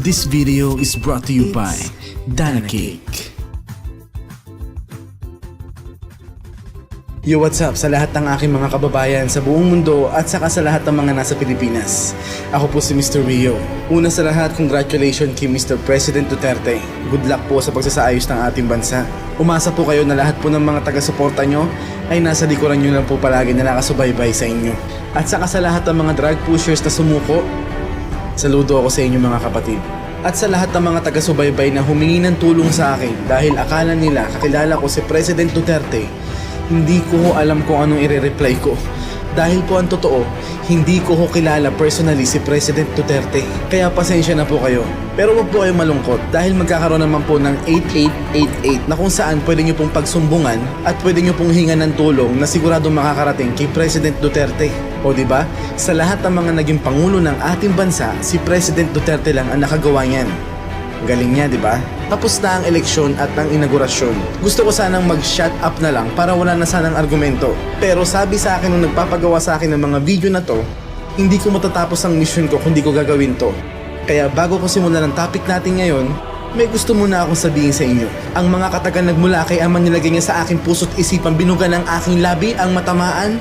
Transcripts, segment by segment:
This video is brought to you by Dana Cake. Yo, what's up sa lahat ng aking mga kababayan sa buong mundo at saka sa lahat ng mga nasa Pilipinas. Ako po si Mr. Rio. Una sa lahat, congratulations kay Mr. President Duterte. Good luck po sa pagsasaayos ng ating bansa. Umasa po kayo na lahat po ng mga taga-suporta nyo ay nasa likuran nyo lang po palagi na nakasubaybay sa inyo. At saka sa lahat ng mga drug pushers na sumuko, Saludo ako sa inyo mga kapatid. At sa lahat ng mga taga-subaybay na humingi ng tulong sa akin dahil akala nila kakilala ko si President Duterte, hindi ko alam kung anong ire-reply ko. Dahil po ang totoo, hindi ko ho kilala personally si President Duterte. Kaya pasensya na po kayo. Pero wag po kayong malungkot dahil magkakaroon naman po ng 8888 na kung saan pwede nyo pong pagsumbungan at pwede nyo pong hingan ng tulong na sigurado makakarating kay President Duterte. O di ba? Sa lahat ng mga naging pangulo ng ating bansa, si President Duterte lang ang nakagawa niyan. Galing niya, di ba? Tapos na ang eleksyon at ang inaugurasyon. Gusto ko sanang mag-shut up na lang para wala na sanang argumento. Pero sabi sa akin nung nagpapagawa sa akin ng mga video na to, hindi ko matatapos ang mission ko kung di ko gagawin to. Kaya bago ko simulan ang topic natin ngayon, may gusto muna akong sabihin sa inyo. Ang mga katagang nagmula kay ama nilagay niya sa aking puso't isipan binuga ng aking labi ang matamaan,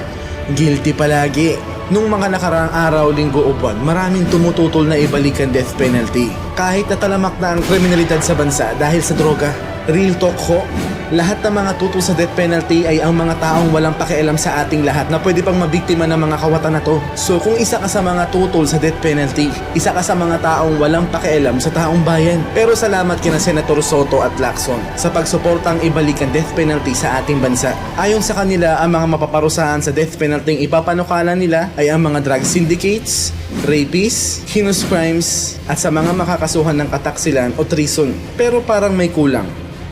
guilty palagi. Nung mga nakaraang araw, linggo o buwan, maraming tumututol na ibalik ang death penalty. Kahit natalamak na ang kriminalidad sa bansa dahil sa droga. Real talk ho, lahat ng mga tutol sa death penalty ay ang mga taong walang pakialam sa ating lahat na pwede pang mabiktima ng mga kawatan na to. So kung isa ka sa mga tutol sa death penalty, isa ka sa mga taong walang pakialam sa taong bayan. Pero salamat kina Senator Soto at Lacson sa pagsuportang ibalik ang death penalty sa ating bansa. Ayon sa kanila, ang mga mapaparusahan sa death penalty ipapanukala nila ay ang mga drug syndicates, rapists, heinous crimes, at sa mga makakasuhan ng kataksilan o treason. Pero parang may kulang,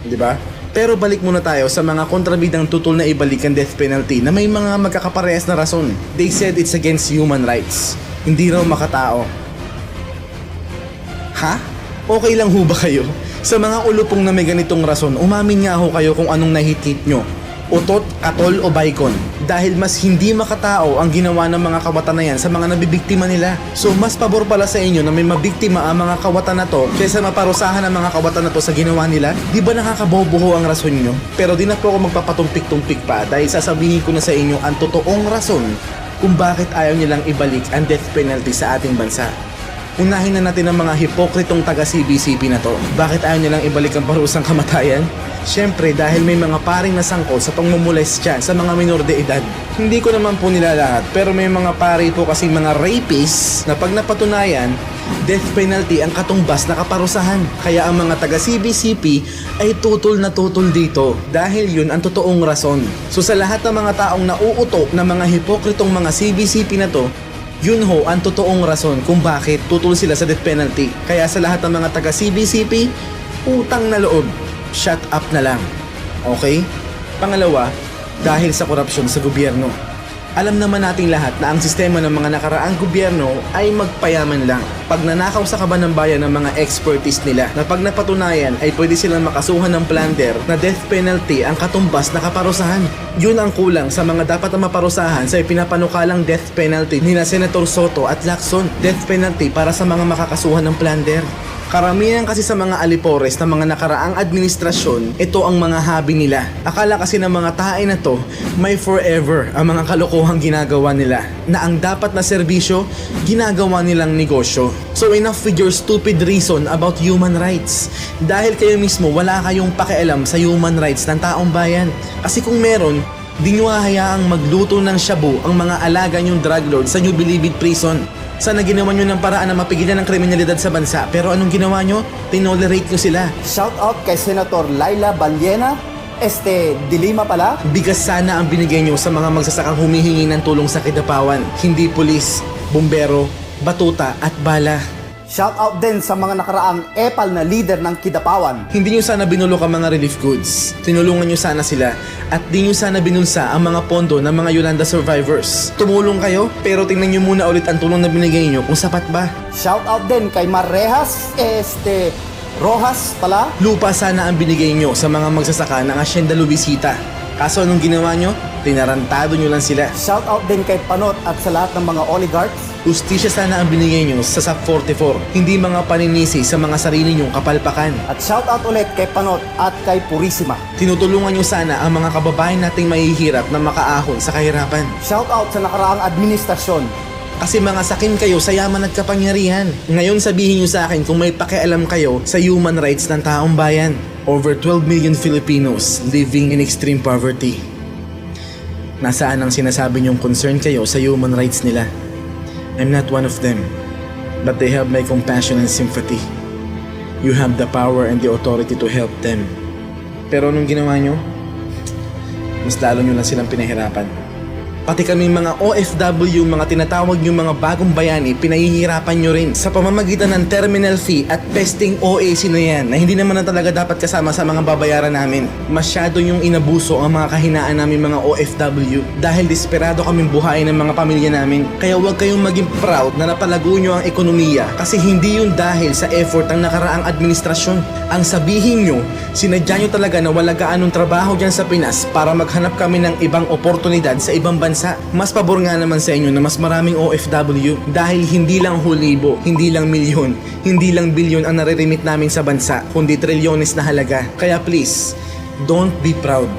di ba? Pero balik muna tayo sa mga kontrabidang tutol na ibalik ang death penalty na may mga magkakaparehas na rason. They said it's against human rights. Hindi raw makatao. Ha? Okay lang ho ba kayo? Sa mga ulupong na may ganitong rason, umamin nga ho kayo kung anong nahitit nyo. Utot, katol o baikon. Dahil mas hindi makatao ang ginawa ng mga kawatan na yan sa mga nabibiktima nila. So mas pabor pala sa inyo na may mabiktima ang mga kawatan na to kaysa maparusahan ang mga kawatan na to sa ginawa nila. Di ba nakakaboboho ang rason nyo? Pero di na po ako magpapatumpik-tumpik pa dahil sasabihin ko na sa inyo ang totoong rason kung bakit ayaw nilang ibalik ang death penalty sa ating bansa. Unahin na natin ang mga hipokritong taga CBCP na to. Bakit ayaw nilang ibalik ang parusang kamatayan? Siyempre dahil may mga paring nasangkot sa pangmumulestya sa mga minor de edad. Hindi ko naman po nila lahat pero may mga pari po kasing mga rapists na pag napatunayan, death penalty ang katumbas na kaparusahan. Kaya ang mga taga CBCP ay tutol na tutol dito dahil yun ang totoong rason. So sa lahat ng mga taong nauutok na mga hipokritong mga CBCP na to, yun ho ang totoong rason kung bakit tutol sila sa death penalty. Kaya sa lahat ng mga taga CBCP, utang na loob, shut up na lang. Okay? Pangalawa, dahil sa korupsyon sa gobyerno. Alam naman nating lahat na ang sistema ng mga nakaraang gobyerno ay magpayaman lang. Pag nanakaw sa kaban ng bayan ng mga expertise nila na pag napatunayan ay pwede silang makasuhan ng plunder na death penalty ang katumbas na kaparusahan. Yun ang kulang sa mga dapat na maparusahan sa ipinapanukalang death penalty ni na Senator Soto at Lacson. Death penalty para sa mga makakasuhan ng plunder. Karamihan kasi sa mga alipores ng mga nakaraang administrasyon, ito ang mga hobby nila. Akala kasi ng mga tae na to, may forever ang mga kalokohang ginagawa nila. Na ang dapat na serbisyo, ginagawa nilang negosyo. So enough with your stupid reason about human rights. Dahil kayo mismo wala kayong pakialam sa human rights ng taong bayan. Kasi kung meron, di nyo hahayaang magluto ng shabu ang mga alaga nyong drug lord sa New Bilibid Prison. Sana ginawa nyo ng paraan na mapigilan ang kriminalidad sa bansa. Pero anong ginawa nyo? Tinolerate nyo sila. Shout out kay Senator Laila Baliena. Este, Dilima pala. Bigas sana ang binigay nyo sa mga magsasakang humihingi ng tulong sa kidapawan. Hindi pulis, bumbero, batuta at bala. Shout out din sa mga nakaraang epal na leader ng Kidapawan. Hindi nyo sana binulok ang mga relief goods. Tinulungan nyo sana sila. At di nyo sana binulsa ang mga pondo ng mga Yolanda survivors. Tumulong kayo, pero tingnan nyo muna ulit ang tulong na binigay nyo kung sapat ba. Shout out din kay Marrejas, este, Rojas pala. Lupa sana ang binigay nyo sa mga magsasaka ng Hacienda Luisita. Kaso anong ginawa nyo? Tinarantado nyo lang sila. Shoutout din kay Panot at sa lahat ng mga oligarchs. Justisya sana ang binigay nyo sa SAP 44, hindi mga paninisi sa mga sarili nyong kapalpakan. At shoutout ulit kay Panot at kay Purisima. Tinutulungan nyo sana ang mga kababayan nating mahihirap na makaahon sa kahirapan. Shoutout sa nakaraang administrasyon. Kasi mga sakin kayo sa yaman at kapangyarihan. Ngayon sabihin nyo sa akin kung may pakialam kayo sa human rights ng taong bayan. Over 12 million Filipinos living in extreme poverty. Nasaan ang sinasabi nyong concern kayo sa human rights nila? I'm not one of them. But they have my compassion and sympathy. You have the power and the authority to help them. Pero anong ginawa nyo? Mas lalo nyo lang silang pinahirapan. Pati kami mga OFW, mga tinatawag yung mga bagong bayani, pinahihirapan nyo rin sa pamamagitan ng terminal fee at pesting OAC na yan na hindi naman na talaga dapat kasama sa mga babayaran namin. Masyado yung inabuso ang mga kahinaan namin mga OFW dahil desperado kaming buhayin ng mga pamilya namin. Kaya huwag kayong maging proud na napalago nyo ang ekonomiya kasi hindi yun dahil sa effort ng nakaraang administrasyon. Ang sabihin nyo, sinadya nyo talaga na wala gaanong trabaho dyan sa Pinas para maghanap kami ng ibang oportunidad sa ibang bansa. Mas pabor nga naman sa inyo na mas maraming OFW dahil hindi lang hulibo, hindi lang milyon, hindi lang bilyon ang nare-remit namin sa bansa, kundi trilyones na halaga. Kaya please, don't be proud.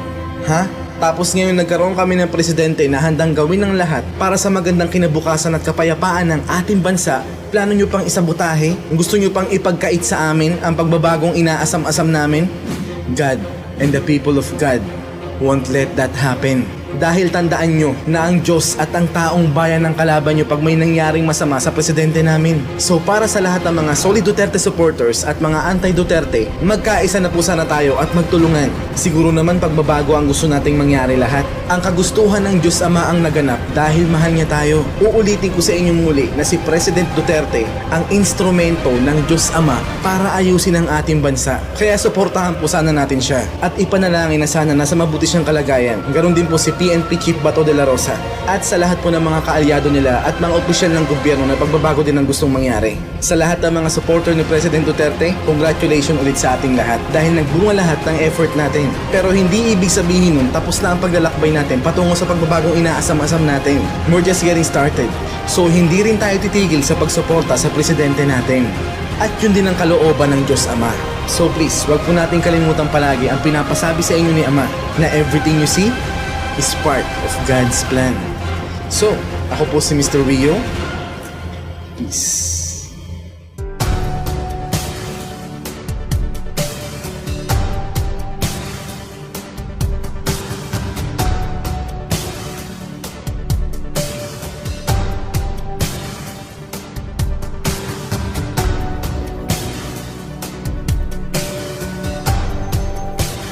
Ha? Tapos ngayon nagkaroon kami ng presidente na handang gawin ng lahat para sa magandang kinabukasan at kapayapaan ng ating bansa. Plano nyo pang isabotahe? Gusto nyo pang ipagkait sa amin ang pagbabagong inaasam-asam namin? God and the people of God won't let that happen. Dahil tandaan nyo na ang Diyos at ang taong bayan ng kalaban nyo pag may nangyaring masama sa presidente namin. So para sa lahat ng mga solid Duterte supporters at mga anti-Duterte, magkaisa na po sana tayo at magtulungan. Siguro naman pagbabago ang gusto nating mangyari lahat. Ang kagustuhan ng Diyos Ama ang naganap dahil mahal niya tayo. Uulitin ko sa inyo muli na si President Duterte ang instrumento ng Diyos Ama para ayusin ang ating bansa. Kaya suportahan po sana natin siya at ipanalangin na sana nasa mabuti siyang kalagayan. Ganon din po si PNP Chief Bato de la Rosa at sa lahat po ng mga kaalyado nila at mga opisyal ng gobyerno na pagbabago din ang gustong mangyari. Sa lahat ng mga supporter ni President Duterte, congratulations ulit sa ating lahat dahil nagbunga lahat ng effort natin. Pero hindi ibig sabihin nun tapos na ang paglalakbay natin patungo sa pagbabagong inaasam-asam natin. We're just getting started. So hindi rin tayo titigil sa pagsuporta sa presidente natin. At yun din ang kalooban ng Diyos Ama. So please, wag po natin kalimutan palagi ang pinapasabi sa inyo ni Ama na everything you see is part of God's plan. So, ako po si Mr. Rio. Peace.